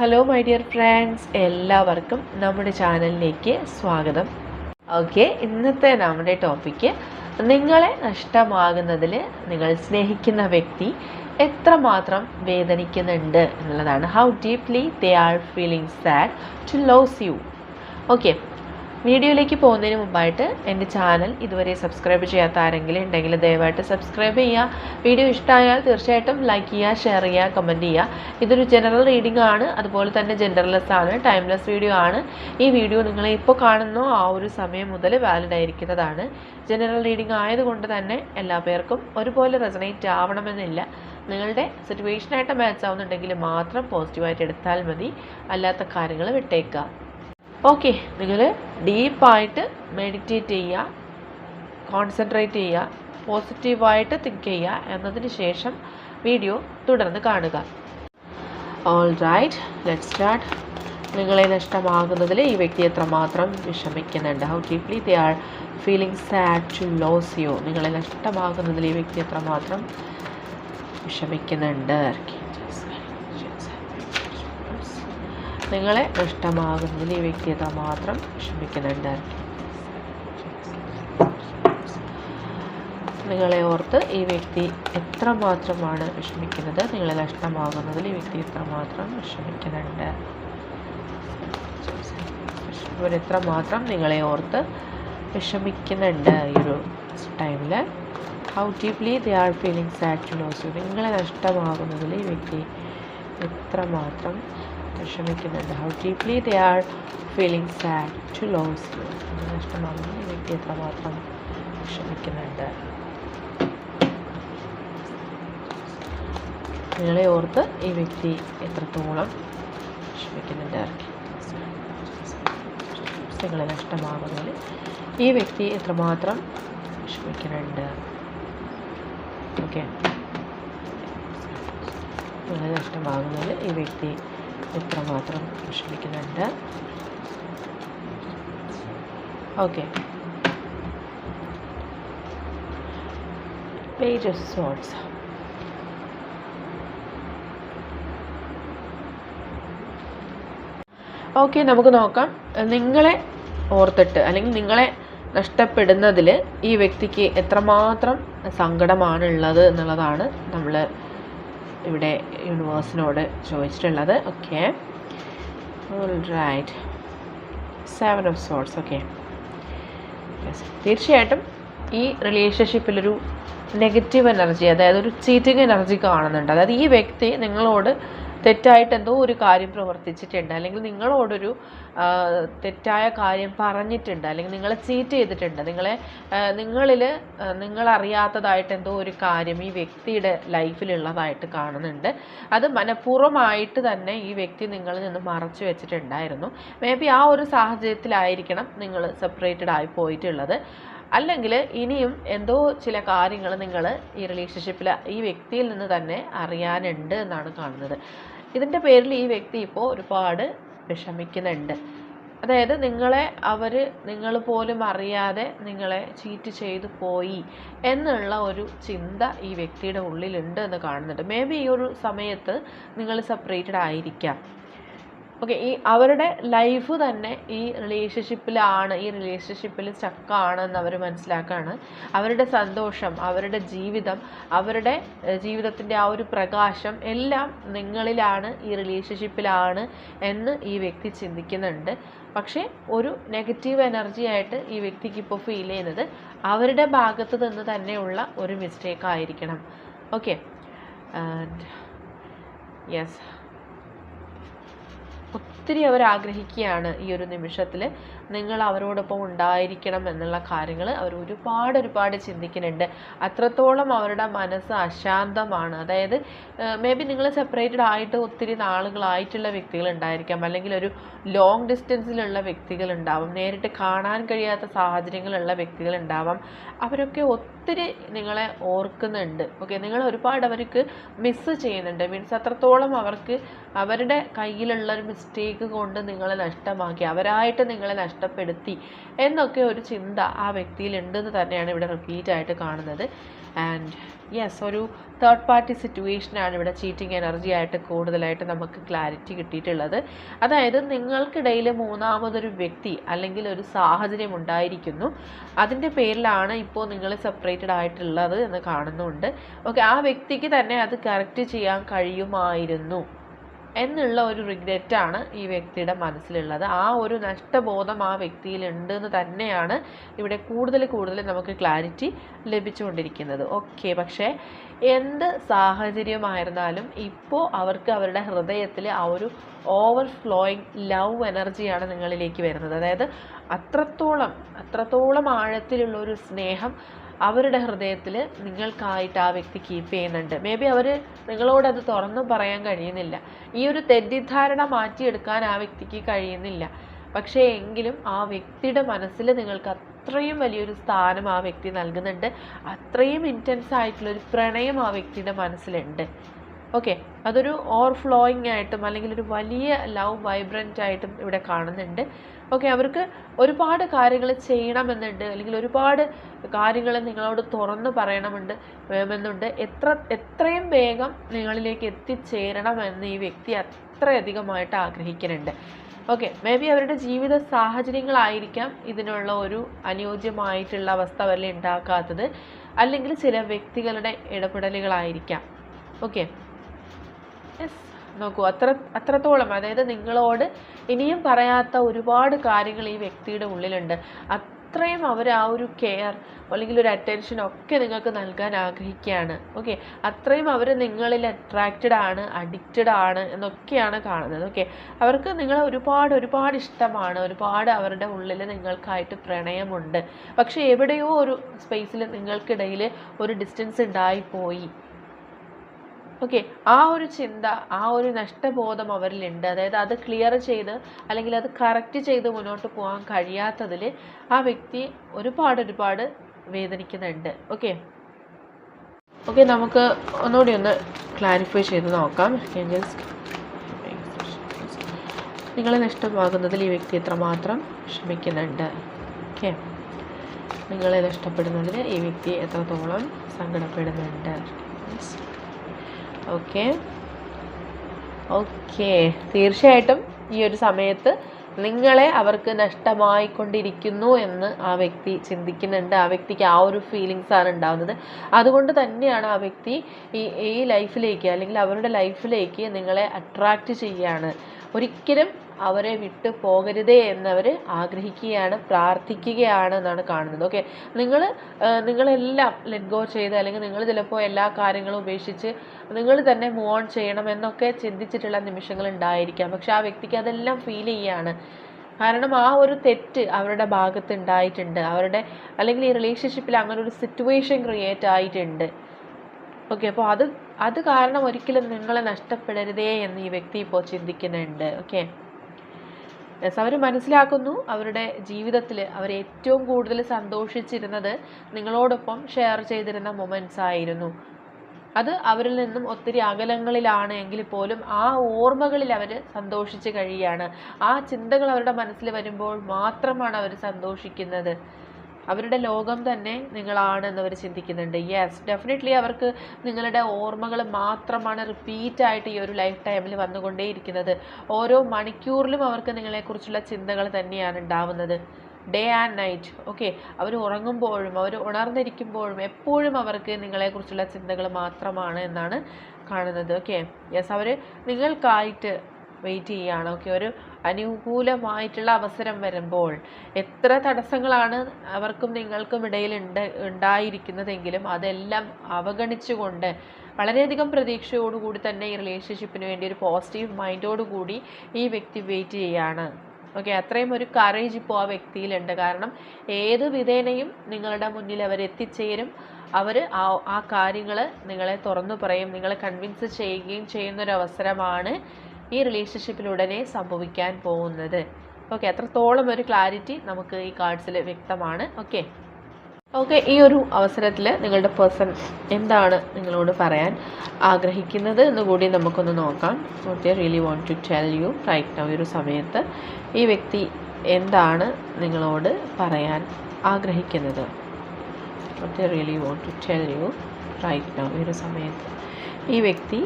Hello my dear friends എല്ലാവർക്കും നമ്മുടെ ചാനലിലേക്ക് സ്വാഗതം. ഓക്കെ ഇന്നത്തെ നമ്മുടെ ടോപ്പിക്ക് നിങ്ങളെ നഷ്ടമാകുന്നതിൽ നിങ്ങൾ സ്നേഹിക്കുന്ന വ്യക്തി എത്രമാത്രം വേദനിക്കുന്നുണ്ട് എന്നുള്ളതാണ്. How deeply they are feeling sad to lose you okay വീഡിയോയിലേക്ക് പോകുന്നതിന് മുമ്പായിട്ട് എന്റെ ചാനൽ ഇതുവരെ സബ്സ്ക്രൈബ് ചെയ്യാത്ത ആരെങ്കിലും ഉണ്ടെങ്കിൽ ദയവായിട്ട് സബ്സ്ക്രൈബ് ചെയ്യുക. വീഡിയോ ഇഷ്ടമായാൽ തീർച്ചയായിട്ടും ലൈക്ക് ചെയ്യുക ഷെയർ ചെയ്യുക കമന്റ് ചെയ്യുക. ഇതൊരു ജനറൽ റീഡിംഗ് ആണ്. അതുപോലെ തന്നെ ജെൻഡർലെസ് ആണ് ടൈംലെസ് വീഡിയോ ആണ്. ഈ വീഡിയോ നിങ്ങൾ ഇപ്പോൾ കാണുന്ന ആ ഒരു സമയം മുതൽ വാലിഡ് ആയിരിക്കുന്നതാണ്. ജനറൽ റീഡിംഗ് ആയതുകൊണ്ട് തന്നെ എല്ലാ പേർക്കും ഒരുപോലെ റെസണേറ്റ് ആവണമെന്നില്ല. നിങ്ങളുടെ സിറ്റുവേഷനായിട്ട് മാച്ച് ആവുന്നുണ്ടെങ്കിൽ മാത്രം പോസിറ്റീവായിട്ട് എടുത്താൽ മതി. അല്ലാത്ത കാര്യങ്ങൾ വിട്ടേക്കുക. ഓക്കെ നിങ്ങൾ ഡീപ്പായിട്ട് മെഡിറ്റേറ്റ് ചെയ്യുക കോൺസെൻട്രേറ്റ് ചെയ്യുക പോസിറ്റീവായിട്ട് തിങ്ക് ചെയ്യുക എന്നതിന് ശേഷം വീഡിയോ തുടർന്ന് കാണുക. ഓൾ റൈറ്റ് ലെറ്റ് സ്റ്റാർട്ട് നിങ്ങളെ നഷ്ടമാകുന്നതിൽ ഈ വ്യക്തി എത്രമാത്രം വിഷമിക്കുന്നുണ്ട്? How deeply they are feeling sad to lose you നിങ്ങളെ നഷ്ടമാകുന്നതിൽ ഈ വ്യക്തി എത്രമാത്രം വിഷമിക്കുന്നുണ്ട്? നിങ്ങളെ നഷ്ടമാകുന്നതിൽ ഈ വ്യക്തി മാത്രം ക്ഷമിക്കുന്നുണ്ട് നിങ്ങളെ ഓർത്ത് ഈ വ്യക്തി എത്രമാത്രമാണ് വിഷമിക്കുന്നത് നിങ്ങളെ നഷ്ടമാകുന്നതിൽ ഈ വ്യക്തി എത്രമാത്രം വിഷമിക്കുന്നുണ്ട്. ഇവരെത്രമാത്രം നിങ്ങളെ ഓർത്ത് വിഷമിക്കുന്നുണ്ട് ഈ ഒരു ടൈമിൽ how deeply they are feeling sad lose നിങ്ങളെ നഷ്ടമാകുന്നതിൽ ഈ വ്യക്തി എത്രമാത്രം വിഷമിക്കുന്നുണ്ട് how deeply they are feeling sad to lose ഈ വ്യക്തി എത്രമാത്രം വിഷമിക്കുന്നുണ്ട് നിങ്ങളെ ഓർത്ത് ഈ വ്യക്തി എത്രത്തോളം വിഷമിക്കുന്നുണ്ട് നിങ്ങളെ നഷ്ടമാകുന്നതിൽ ഈ വ്യക്തി എത്രമാത്രം വിഷമിക്കുന്നുണ്ട് ഓക്കെ നിങ്ങളെ നഷ്ടമാകുന്നതിൽ ഈ വ്യക്തി എത്രമാത്രം വിഷമിക്കുന്നുണ്ട്? Okay page of thoughts okay നമുക്ക് നോക്കാം. നിങ്ങളെ ഓർത്തിട്ട് അല്ലെങ്കിൽ നിങ്ങളെ നഷ്ടപ്പെടുന്നതിൽ ഈ വ്യക്തിക്ക് എത്രമാത്രം സങ്കടമാണുള്ളത് എന്നുള്ളതാണ് നമ്മൾ ഇവിടെ യൂണിവേഴ്സിനോട് ചോദിച്ചിട്ടുള്ളത്. Okay right seven of thoughts okay തീർച്ചയായിട്ടും ഈ റിലേഷൻഷിപ്പിലൊരു നെഗറ്റീവ് എനർജി അതായത് ഒരു ചീറ്റിംഗ് എനർജി കാണുന്നുണ്ട്. അതായത് ഈ വ്യക്തി നിങ്ങളോട് തെറ്റായിട്ട് എന്തോ ഒരു കാര്യം പ്രവർത്തിച്ചിട്ടുണ്ട്. അല്ലെങ്കിൽ നിങ്ങളോടൊരു തെറ്റായ കാര്യം പറഞ്ഞിട്ടുണ്ട്. അല്ലെങ്കിൽ നിങ്ങളെ ചീറ്റ് ചെയ്തിട്ടുണ്ട്. നിങ്ങളെ നിങ്ങളിൽ നിങ്ങളറിയാത്തതായിട്ട് എന്തോ ഒരു കാര്യം ഈ വ്യക്തിയുടെ ലൈഫിലുള്ളതായിട്ട് കാണുന്നുണ്ട്. അത് മനഃപൂർവമായിട്ട് തന്നെ ഈ വ്യക്തി നിങ്ങളിൽ നിന്ന് മറച്ചു വെച്ചിട്ടുണ്ടായിരുന്നു. മേ ബി ആ ഒരു സാഹചര്യത്തിലായിരിക്കണം നിങ്ങൾ സെപ്പറേറ്റഡ് ആയി പോയിട്ടുള്ളത്. അല്ലെങ്കിൽ ഇനിയും എന്തോ ചില കാര്യങ്ങൾ നിങ്ങൾ ഈ റിലേഷൻഷിപ്പിൽ ഈ വ്യക്തിയിൽ നിന്ന് തന്നെ അറിയാനുണ്ട് എന്നാണ് കാണുന്നത്. ഇതിന്റെ പേരിൽ ഈ വ്യക്തി ഇപ്പോൾ ഒരുപാട് വിഷമിക്കുന്നുണ്ട്. അതായത് നിങ്ങളെ അവർ നിങ്ങൾ പോലും അറിയാതെ നിങ്ങളെ ചീറ്റ് ചെയ്തു പോയി എന്നുള്ള ഒരു ചിന്ത ഈ വ്യക്തിയുടെ ഉള്ളിലുണ്ട് എന്ന് കാണുന്നുണ്ട്. മേ ബി ഈ ഒരു സമയത്ത് നിങ്ങൾ സെപ്പറേറ്റഡ് ആയിരിക്കാം. ഓക്കെ ഈ അവരുടെ ലൈഫ് തന്നെ ഈ റിലേഷൻഷിപ്പിലാണ് ഈ റിലേഷൻഷിപ്പിൽ സ്റ്റക്കാണ് എന്ന് അവർ മനസ്സിലാക്കുകയാണ് അവരുടെ സന്തോഷം അവരുടെ ജീവിതം അവരുടെ ജീവിതത്തിന്റെ ആ ഒരു പ്രകാശം എല്ലാം നിങ്ങളിലാണ് ഈ റിലേഷൻഷിപ്പിലാണ് എന്ന് ഈ വ്യക്തി ചിന്തിക്കുന്നുണ്ട്. പക്ഷേ ഒരു നെഗറ്റീവ് എനർജി ആയിട്ട് ഈ വ്യക്തിക്ക് ഇപ്പോൾ ഫീൽ ചെയ്യുന്നത് അവരുടെ ഭാഗത്ത് നിന്ന് തന്നെയുള്ള ഒരു മിസ്റ്റേക്ക് ആയിരിക്കണം. ഓക്കെ യെസ് ഒത്തിരി അവർ ആഗ്രഹിക്കുകയാണ് ഈ ഒരു നിമിഷത്തിൽ നിങ്ങൾ അവരോടൊപ്പം ഉണ്ടായിരിക്കണം എന്നുള്ള കാര്യങ്ങൾ അവർ ഒരുപാട് ഒരുപാട് ചിന്തിക്കുന്നുണ്ട്. അത്രത്തോളം അവരുടെ മനസ്സ് അശാന്തമാണ്. അതായത് മേ ബി നിങ്ങൾ സെപ്പറേറ്റഡ് ആയിട്ട് ഒത്തിരി നാളുകളായിട്ടുള്ള വ്യക്തികൾ ഉണ്ടായിരിക്കാം അല്ലെങ്കിൽ ഒരു ലോങ് ഡിസ്റ്റൻസിലുള്ള വ്യക്തികൾ ഉണ്ടാവും നേരിട്ട് കാണാൻ കഴിയാത്ത സാഹചര്യങ്ങളുള്ള വ്യക്തികൾ ഉണ്ടാവാം അവരൊക്കെ ഒത്തിരി നിങ്ങളെ ഓർക്കുന്നുണ്ട്. ഓക്കെ നിങ്ങൾ ഒരുപാട് അവർക്ക് മിസ്സ് ചെയ്യുന്നുണ്ട്. മീൻസ് അത്രത്തോളം അവർക്ക് അവരുടെ കയ്യിലുള്ള ഒരു മിസ്റ്റേക്ക് കൊണ്ട് നിങ്ങളെ നഷ്ടമാക്കി അവരായിട്ട് നിങ്ങളെ നഷ്ടപ്പെടുത്തി എന്നൊക്കെ ഒരു ചിന്ത ആ വ്യക്തിയിൽ ഉണ്ടെന്ന് തന്നെയാണ് ഇവിടെ റിപ്പീറ്റ് ആയിട്ട് കാണുന്നത്. ആൻഡ് യെസ് ഒരു തേർഡ് പാർട്ടി സിറ്റുവേഷനാണ് ഇവിടെ ചീറ്റിംഗ് എനർജി ആയിട്ട് കൂടുതലായിട്ട് നമുക്ക് ക്ലാരിറ്റി കിട്ടിയിട്ടുള്ളത്. അതായത് നിങ്ങൾക്കിടയിൽ മൂന്നാമതൊരു വ്യക്തി അല്ലെങ്കിൽ ഒരു സാഹചര്യം ഉണ്ടായിരിക്കുന്നു. അതിന്റെ പേരിലാണ് ഇപ്പോൾ നിങ്ങൾ സെപ്പറേറ്റഡ് ആയിട്ടുള്ളത് എന്ന് കാണുന്നുണ്ട്. ഓക്കെ ആ വ്യക്തിക്ക് തന്നെ അത് കറക്റ്റ് ചെയ്യാൻ കഴിയുമായിരുന്നു എന്നുള്ള ഒരു റിഗ്രറ്റാണ് ഈ വ്യക്തിയുടെ മനസ്സിലുള്ളത്. ആ ഒരു നഷ്ടബോധം ആ വ്യക്തിയിലുണ്ട് എന്ന് തന്നെയാണ് ഇവിടെ കൂടുതൽ കൂടുതൽ നമുക്ക് ക്ലാരിറ്റി ലഭിച്ചുകൊണ്ടിരിക്കുന്നത്. ഓക്കെ പക്ഷേ എന്ത് സാഹചര്യമായിരുന്നാലും ഇപ്പോൾ അവർക്ക് അവരുടെ ഹൃദയത്തിൽ ആ ഒരു ഓവർഫ്ലോയിങ് ലവ് എനർജിയാണ് നിങ്ങളിലേക്ക് വരുന്നത്. അതായത് അത്രത്തോളം അത്രത്തോളം ആഴത്തിലുള്ള ഒരു സ്നേഹം അവരുടെ ഹൃദയത്തിൽ നിങ്ങൾക്കായിട്ട് ആ വ്യക്തി കീപ്പ് ചെയ്യുന്നുണ്ട്. മേ ബി അവർ നിങ്ങളോടത് തുറന്നു പറയാൻ കഴിയുന്നില്ല. ഈ ഒരു തെറ്റിദ്ധാരണ മാറ്റിയെടുക്കാൻ ആ വ്യക്തിക്ക് കഴിയുന്നില്ല. പക്ഷേ എങ്കിലും ആ വ്യക്തിയുടെ മനസ്സിൽ നിങ്ങൾക്ക് അത്രയും വലിയൊരു സ്ഥാനം ആ വ്യക്തി നൽകുന്നുണ്ട്. അത്രയും ഇന്റൻസ് ആയിട്ടുള്ളൊരു പ്രണയം ആ വ്യക്തിയുടെ മനസ്സിലുണ്ട്. ഓക്കെ അതൊരു ഓവർഫ്ലോയിങ് ആയിട്ടും അല്ലെങ്കിൽ ഒരു വലിയ ലവ് വൈബ്രന്റ് ആയിട്ടും ഇവിടെ കാണുന്നുണ്ട്. ഓക്കെ അവർക്ക് ഒരുപാട് കാര്യങ്ങൾ ചെയ്യണമെന്നുണ്ട്. അല്ലെങ്കിൽ ഒരുപാട് കാര്യങ്ങൾ നിങ്ങളോട് തുറന്ന് പറയണമെന്നുണ്ട് വേണമെന്നുണ്ട്. എത്ര എത്രയും വേഗം നിങ്ങളിലേക്ക് എത്തിച്ചേരണമെന്ന് ഈ വ്യക്തി അത്രയധികമായിട്ട് ആഗ്രഹിക്കുന്നുണ്ട്. ഓക്കെ മേ ബി അവരുടെ ജീവിത സാഹചര്യങ്ങളായിരിക്കാം ഇതിനുള്ള ഒരു അനുയോജ്യമായിട്ടുള്ള അവസ്ഥ വരെ ഉണ്ടാക്കാത്തത് അല്ലെങ്കിൽ ചില വ്യക്തികളുടെ ഇടപെടലുകളായിരിക്കാം. ഓക്കെ യെസ് നോക്കൂ അത്ര അത്രത്തോളം അതായത് നിങ്ങളോട് ഇനിയും പറയാത്ത ഒരുപാട് കാര്യങ്ങൾ ഈ വ്യക്തിയുടെ ഉള്ളിലുണ്ട്. അത്രയും അവർ ആ ഒരു കെയർ അല്ലെങ്കിൽ ഒരു അറ്റൻഷൻ ഒക്കെ നിങ്ങൾക്ക് നൽകാൻ ആഗ്രഹിക്കുകയാണ്. ഓക്കെ അത്രയും അവർ നിങ്ങളിൽ അട്രാക്റ്റഡ് ആണ് അഡിക്റ്റഡ് ആണ് എന്നൊക്കെയാണ് കാണുന്നത്. ഓക്കെ അവർക്ക് നിങ്ങളെ ഒരുപാട് ഒരുപാട് ഇഷ്ടമാണ്. ഒരുപാട് അവരുടെ ഉള്ളിൽ നിങ്ങൾക്കായിട്ട് പ്രണയമുണ്ട്. പക്ഷേ എവിടെയോ ഒരു സ്പേസിൽ നിങ്ങൾക്കിടയിൽ ഒരു ഡിസ്റ്റൻസ് ഉണ്ടായിപ്പോയി. ഓക്കെ ആ ഒരു ചിന്ത ആ ഒരു നഷ്ടബോധം അവരിലുണ്ട് അതായത് അത് ക്ലിയർ ചെയ്ത് അല്ലെങ്കിൽ അത് കറക്റ്റ് ചെയ്ത് മുന്നോട്ട് പോകാൻ കഴിയാത്തതിൽ ആ വ്യക്തി ഒരുപാട് ഒരുപാട് വേദനിക്കുന്നുണ്ട്. ഓക്കെ ഓക്കെ നമുക്ക് ഒന്നുകൂടി ഒന്ന് ക്ലാരിഫൈ ചെയ്ത് നോക്കാം. നിങ്ങളെ നഷ്ടമാകുന്നതിൽ ഈ വ്യക്തി എത്രമാത്രം ക്ഷമിക്കുന്നുണ്ട് ഓക്കെ നിങ്ങളെ നഷ്ടപ്പെടുന്നതിൽ ഈ വ്യക്തി എത്രത്തോളം സങ്കടപ്പെടുന്നുണ്ട്? Yes. ഓക്കെ ഓക്കെ തീർച്ചയായിട്ടും ഈ ഒരു സമയത്ത് നിങ്ങളെ അവർക്ക് നഷ്ടമായിക്കൊണ്ടിരിക്കുന്നു എന്ന് ആ വ്യക്തി ചിന്തിക്കുന്നുണ്ട്. ആ വ്യക്തിക്ക് ആ ഒരു ഫീലിങ്സ് ആണ് ഉണ്ടാകുന്നത് അതുകൊണ്ട് തന്നെയാണ് ആ വ്യക്തി ഈ ഈ ലൈഫിലേക്ക് അല്ലെങ്കിൽ അവരുടെ ലൈഫിലേക്ക് നിങ്ങളെ അട്രാക്റ്റ് ചെയ്യാണ് ഒരിക്കലും അവരെ വിട്ടു പോകരുതേ എന്നവർ ആഗ്രഹിക്കുകയാണ് പ്രാർത്ഥിക്കുകയാണ് എന്നാണ് കാണുന്നത് ഓക്കെ നിങ്ങൾ നിങ്ങളെല്ലാം ലെറ്റ് ഗോ ചെയ്ത് അല്ലെങ്കിൽ നിങ്ങൾ ചിലപ്പോൾ എല്ലാ കാര്യങ്ങളും ഉപേക്ഷിച്ച് നിങ്ങൾ തന്നെ മൂവ് ഓൺ ചെയ്യണം എന്നൊക്കെ ചിന്തിച്ചിട്ടുള്ള നിമിഷങ്ങൾ ഉണ്ടായിരിക്കാം. പക്ഷെ ആ വ്യക്തിക്ക് അതെല്ലാം ഫീൽ ചെയ്യാണ്. കാരണം ആ ഒരു തെറ്റ് അവരുടെ ഭാഗത്ത് ഉണ്ടായിട്ടുണ്ട്. അവരുടെ അല്ലെങ്കിൽ ഈ റിലേഷൻഷിപ്പിൽ അങ്ങനെ ഒരു സിറ്റുവേഷൻ ക്രിയേറ്റ് ആയിട്ടുണ്ട്. ഓക്കെ അപ്പോൾ അത് അത് കാരണം ഒരിക്കലും നിങ്ങളെ നഷ്ടപ്പെടരുതേ എന്ന് ഈ വ്യക്തി ഇപ്പോൾ ചിന്തിക്കുന്നുണ്ട്. ഓക്കെ യെസ് അവർ മനസ്സിലാക്കുന്നു അവരുടെ ജീവിതത്തിൽ അവർ ഏറ്റവും കൂടുതൽ സന്തോഷിച്ചിരുന്നത് നിങ്ങളോടൊപ്പം ഷെയർ ചെയ്തിരുന്ന മൊമെന്റ്സ് ആയിരുന്നു. അത് അവരിൽ നിന്നും ഒത്തിരി അകലങ്ങളിലാണ് എങ്കിൽ പോലും ആ ഓർമ്മകളിൽ അവർ സന്തോഷിച്ച് കഴിയുകയാണ് ആ ചിന്തകൾ അവരുടെ മനസ്സിൽ വരുമ്പോൾ മാത്രമാണ് അവർ സന്തോഷിക്കുന്നത്. അവരുടെ ലോകം തന്നെ നിങ്ങളാണെന്ന് അവർ ചിന്തിക്കുന്നുണ്ട്. യെസ് ഡെഫിനറ്റ്ലി അവർക്ക് നിങ്ങളുടെ ഓർമ്മകൾ മാത്രമാണ് റിപ്പീറ്റ് ആയിട്ട് ഈ ഒരു ലൈഫ് ടൈമിൽ വന്നുകൊണ്ടേയിരിക്കുന്നത്. ഓരോ മണിക്കൂറിലും അവർക്ക് നിങ്ങളെക്കുറിച്ചുള്ള ചിന്തകൾ തന്നെയാണ് ഉണ്ടാവുന്നത്. ഡേ ആൻഡ് നൈറ്റ് ഓക്കെ അവർ ഉറങ്ങുമ്പോഴും അവർ ഉണർന്നിരിക്കുമ്പോഴും എപ്പോഴും അവർക്ക് നിങ്ങളെക്കുറിച്ചുള്ള ചിന്തകൾ മാത്രമാണ് എന്നാണ് കാണുന്നത് ഓക്കെ യെസ് അവർ നിങ്ങൾക്കായിട്ട് വെയിറ്റ് ചെയ്യുകയാണ് ഓക്കെ ഒരു അനുകൂലമായിട്ടുള്ള അവസരം വരുമ്പോൾ എത്ര തടസ്സങ്ങളാണ് അവർക്കും നിങ്ങൾക്കും ഇടയിൽ ഉണ്ട് ഉണ്ടായിരിക്കുന്നതെങ്കിലും അതെല്ലാം അവഗണിച്ചുകൊണ്ട് വളരെയധികം പ്രതീക്ഷയോടുകൂടി തന്നെ ഈ റിലേഷൻഷിപ്പിന് വേണ്ടി ഒരു പോസിറ്റീവ് മൈൻഡോടുകൂടി ഈ വ്യക്തി വെയിറ്റ് ചെയ്യുകയാണ് ഓക്കെ അത്രയും ഒരു കറേജ് ഇപ്പോൾ ആ വ്യക്തിയിലുണ്ട്. കാരണം ഏത് വിധേനയും നിങ്ങളുടെ മുന്നിൽ അവർ എത്തിച്ചേരും. അവർ ആ ആ കാര്യങ്ങൾ നിങ്ങളെ തുറന്നു പറയും. നിങ്ങളെ കൺവിൻസ് ചെയ്യുകയും ചെയ്യുന്നൊരവസരമാണ് ഈ റിലേഷൻഷിപ്പിൽ ഉടനെ സംഭവിക്കാൻ പോകുന്നത്. ഓക്കെ അത്രത്തോളം ഒരു ക്ലാരിറ്റി നമുക്ക് ഈ കാർഡ്സിൽ വ്യക്തമാണ്. ഓക്കെ ഓക്കെ ഈ ഒരു അവസരത്തിൽ നിങ്ങളുടെ പേഴ്സൺ എന്താണ് നിങ്ങളോട് പറയാൻ ആഗ്രഹിക്കുന്നത് എന്ന് കൂടി നമുക്കൊന്ന് നോക്കാം. They really want to tell you right now ഈ ഒരു സമയത്ത് ഈ വ്യക്തി എന്താണ് നിങ്ങളോട് പറയാൻ ആഗ്രഹിക്കുന്നത്? They really want to tell you right now ഈ ഒരു സമയത്ത്. ഈ വ്യക്തി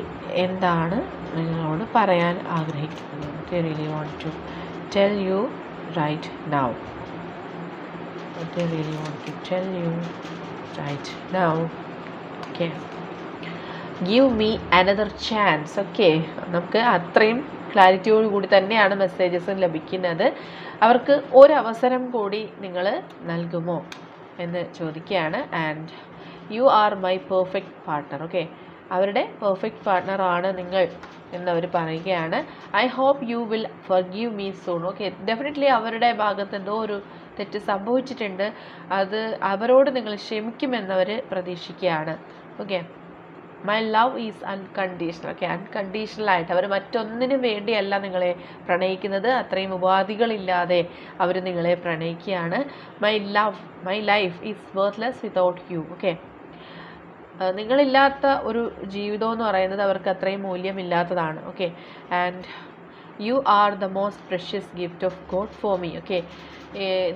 എന്താണ് നിങ്ങളോട് പറയാൻ ആഗ്രഹിക്കുന്നത്? They really want to tell you right now what they want to tell you right now. Okay. Give me another chance okay നമുക്ക് അത്രയും ക്ലാരിറ്റിയോട് കൂടി തന്നെയാണ് മെസ്സേജസ് ലഭിക്കുന്നത്. അവർക്ക് ഒരവസരം കൂടി നിങ്ങൾ നൽകുമോ? എന്ന് ചോദിക്കുകയാണ്. And you are my perfect partner okay അവരുടെ പെർഫെക്റ്റ് പാർട്ട്ണറാണ് നിങ്ങൾ എന്നവർ പറയുകയാണ്. I hope you will forgive me soon okay definitely അവരുടെ ഭാഗത്ത് എന്തോ ഒരു തെറ്റ് സംഭവിച്ചിട്ടുണ്ട്. അത് അവരോട് നിങ്ങൾ ക്ഷമിക്കുമെന്നവർ പ്രതീക്ഷിക്കുകയാണ്. Okay my love is unconditional okay unconditional ആയിട്ട് അവർ മറ്റൊന്നിനും വേണ്ടിയല്ല നിങ്ങളെ പ്രണയിക്കുന്നത്. അത്രയും ഉപാധികളില്ലാതെ അവർ നിങ്ങളെ പ്രണയിക്കുകയാണ്. My love my life is worthless without you okay നിങ്ങളില്ലാത്ത ഒരു ജീവിതം എന്ന് പറയുന്നത് അവർക്ക് അത്രയും മൂല്യമില്ലാത്തതാണ് okay and you are the most precious gift of God for me okay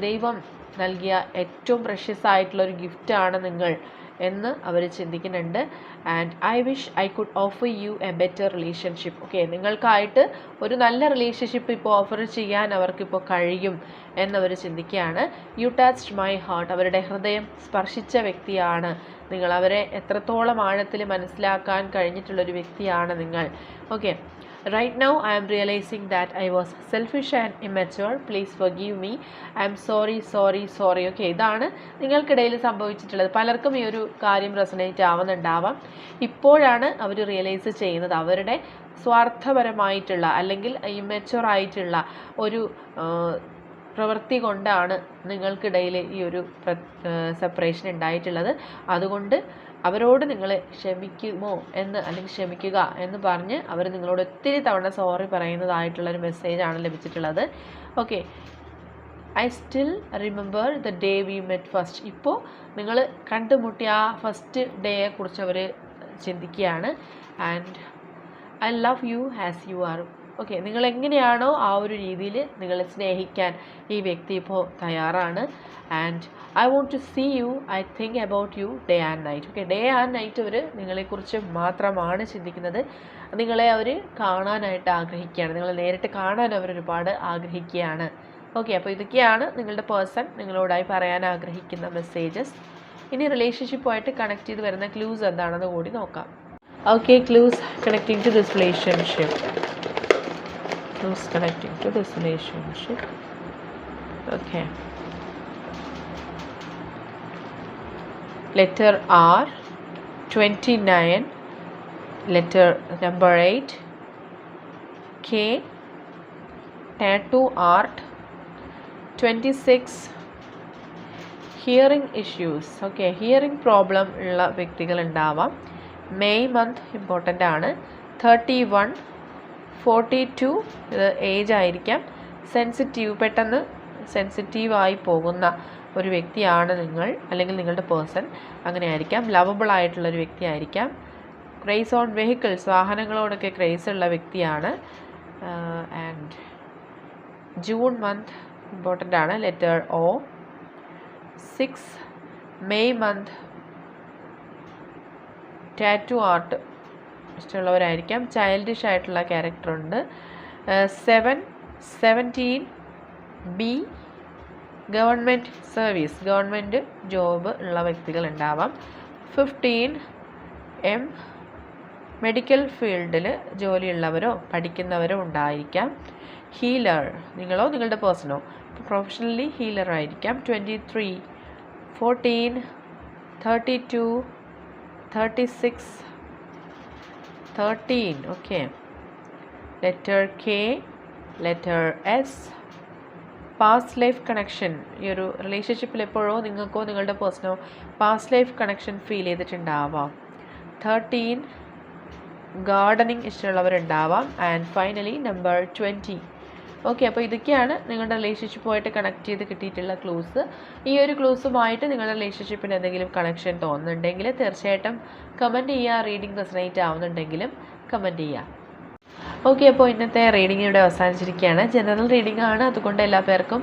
ദൈവം നൽകിയ ഏറ്റവും പ്രഷ്യസ് ആയിട്ടുള്ള ഒരു ഗിഫ്റ്റാണ് നിങ്ങൾ. എന്ന് അവർ ചിന്തിക്കുന്നുണ്ട്. And I wish I could offer you a better relationship okay നിങ്ങൾക്കായിട്ട് ഒരു നല്ല റിലേഷൻഷിപ്പ് ഇപ്പോൾ ഓഫർ ചെയ്യാൻ അവർക്കിപ്പോൾ കഴിയും എന്നവർ ചിന്തിക്കുകയാണ്. യു ടച്ച്ഡ് മൈ ഹാർട്ട് അവരുടെ ഹൃദയം സ്പർശിച്ച വ്യക്തിയാണ് നിങ്ങൾ. അവരെ എത്രത്തോളം ആഴത്തിൽ മനസ്സിലാക്കാൻ കഴിഞ്ഞിട്ടുള്ളൊരു വ്യക്തിയാണ് നിങ്ങൾ. Okay right now I'm realising that I was selfish and immature please forgive me I'm sorry sorry sorry okay ഇതാണ് നിങ്ങൾക്കിടയിൽ സംഭവിച്ചിട്ടുള്ളത്. പലർക്കും ഈ ഒരു കാര്യം റെസനേറ്റ് ആവുന്നുണ്ടാവാം. ഇപ്പോഴാണ് അവർ റിയലൈസ് ചെയ്യുന്നത്. അവരുടെ സ്വാർത്ഥപരമായിട്ടുള്ള അല്ലെങ്കിൽ ഇമ്മച്ചുവർ ആയിട്ടുള്ള ഒരു പ്രവൃത്തി കൊണ്ടാണ് നിങ്ങൾക്കിടയിൽ ഈ ഒരു സെപ്പറേഷൻ ഉണ്ടായിട്ടുള്ളത്. അതുകൊണ്ട് അവരോട് നിങ്ങൾ ക്ഷമിക്കുമോ എന്ന് അല്ലെങ്കിൽ ക്ഷമിക്കുക എന്ന് പറഞ്ഞ് അവർ നിങ്ങളോട് ഒത്തിരി തവണ സോറി പറയുന്നതായിട്ടുള്ളൊരു മെസ്സേജാണ് ലഭിച്ചിട്ടുള്ളത്. Okay I still remember the day we met first ഇപ്പോൾ നിങ്ങൾ കണ്ടുമുട്ടിയ ആ ഫസ്റ്റ് ഡേയെ കുറിച്ച് അവർ ചിന്തിക്കുകയാണ്. And I love you as you are okay നിങ്ങൾ എങ്ങനെയാണോ ആ ഒരു രീതിയിൽ നിങ്ങളെ സ്നേഹിക്കാൻ ഈ വ്യക്തി ഇപ്പോൾ തയ്യാറാണ്. And I want to see you I think about you day and night okay day and night അവർ നിങ്ങളെക്കുറിച്ച് മാത്രമാണ് ചിന്തിക്കുന്നത്. നിങ്ങളെ അവർ കാണാനായിട്ട് ആഗ്രഹിക്കുകയാണ്. നിങ്ങളെ നേരിട്ട് കാണാൻ അവർ ഒരുപാട് ആഗ്രഹിക്കുകയാണ്. ഓക്കെ അപ്പോൾ ഇതൊക്കെയാണ് നിങ്ങളുടെ പേഴ്സൺ നിങ്ങളോടായി പറയാൻ ആഗ്രഹിക്കുന്ന മെസ്സേജസ് ഇനി റിലേഷൻഷിപ്പുമായിട്ട് കണക്ട് ചെയ്ത് വരുന്ന ക്ലൂസ് എന്താണെന്ന് കൂടി നോക്കാം. Okay clues connecting to this relationship clues connecting to this relationship. Okay. Letter R, 29. Letter number 8. K, tattoo art, 26. Hearing issues okay hearing problem ഉള്ള വ്യക്തികൾ ഉണ്ടാവാം മെയ് മന്ത് ഇമ്പോർട്ടന്റ് ആണ് തേർട്ടി വൺ ഫോർട്ടി ടു ഇത് age ആയിരിക്കാം. Sensitive പെട്ടെന്ന് സെൻസിറ്റീവായി പോകുന്ന ഒരു വ്യക്തിയാണ് നിങ്ങൾ അല്ലെങ്കിൽ നിങ്ങളുടെ പേഴ്സൺ. അങ്ങനെ ആയിരിക്കാം. ലവബിൾ ആയിട്ടുള്ള ഒരു വ്യക്തി ആയിരിക്കാം. ക്രേസ് ഓൺ വെഹിക്കിൾസ് വാഹനങ്ങളോടൊക്കെ ക്രേസ് ഉള്ള വ്യക്തിയാണ്. ആൻഡ് ജൂൺ മന്ത് ഇമ്പോർട്ടന്റ് ആണ്. Letter O six May month tattoo art. ഇഷ്ടമുള്ളവരായിരിക്കാം. Childish ആയിട്ടുള്ള ക്യാരക്ടറുണ്ട് seven seventeen B government service government job ഉള്ള വ്യക്തികൾ ഉണ്ടാവാം ഫിഫ്റ്റീൻ എം മെഡിക്കൽ ഫീൽഡിൽ ജോലിയുള്ളവരോ പഠിക്കുന്നവരോ ഉണ്ടായിരിക്കാം. ഹീലർ നിങ്ങളോ നിങ്ങളുടെ പേഴ്സണോ പ്രൊഫഷണലി ഹീലർ ആയിരിക്കാം. Twenty three fourteen thirty two thirty six thirteen okay letter K letter S past life connection ഈ ഒരു റിലേഷൻഷിപ്പിൽ എപ്പോഴോ നിങ്ങൾക്കോ നിങ്ങളുടെ പേഴ്സണോ പാസ്റ്റ് ലൈഫ് കണക്ഷൻ ഫീൽ ചെയ്തിട്ടുണ്ടാവാം. Thirteen gardening ഇഷ്ടമുള്ളവരുണ്ടാവാം. And finally number twenty okay അപ്പോൾ ഇതൊക്കെയാണ് നിങ്ങളുടെ റിലേഷൻഷിപ്പുമായിട്ട് കണക്ട് ചെയ്ത് കിട്ടിയിട്ടുള്ള ക്ലൂസ് ഈ ഒരു ക്ലൂസുമായിട്ട് നിങ്ങളുടെ റിലേഷൻഷിപ്പിന് എന്തെങ്കിലും കണക്ഷൻ തോന്നുന്നുണ്ടെങ്കിൽ തീർച്ചയായിട്ടും കമന്റ് ചെയ്യുക റീഡിംഗ് റെസനേറ്റ് ആവുന്നുണ്ടെങ്കിലും കമന്റ് ചെയ്യുക. ഓക്കെ അപ്പോൾ ഇന്നത്തെ റീഡിംഗ് ഇവിടെ അവസാനിച്ചിരിക്കുകയാണ്. ജനറൽ റീഡിംഗ് ആണ്. അതുകൊണ്ട് എല്ലാ പേർക്കും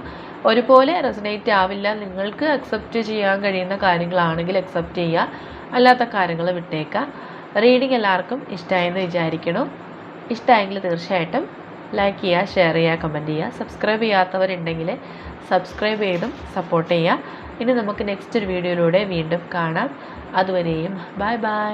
ഒരുപോലെ റെസനേറ്റ് ആവില്ല. നിങ്ങൾക്ക് അക്സെപ്റ്റ് ചെയ്യാൻ കഴിയുന്ന കാര്യങ്ങളാണെങ്കിൽ അക്സെപ്റ്റ് ചെയ്യുക. അല്ലാത്ത കാര്യങ്ങൾ വിട്ടേക്കുക. റീഡിംഗ് എല്ലാവർക്കും ഇഷ്ടമായെന്ന് വിചാരിക്കണം ഇഷ്ടമായെങ്കിൽ തീർച്ചയായിട്ടും ലൈക്ക് ചെയ്യുക ഷെയർ ചെയ്യുക കമന്റ് ചെയ്യുക. സബ്സ്ക്രൈബ് ചെയ്യാത്തവരുണ്ടെങ്കിൽ സബ്സ്ക്രൈബ് ചെയ്തും സപ്പോർട്ട് ചെയ്യുക. ഇനി നമുക്ക് നെക്സ്റ്റ് ഒരു വീഡിയോയിലൂടെ വീണ്ടും കാണാം. അതുവരെയും ബൈ ബൈ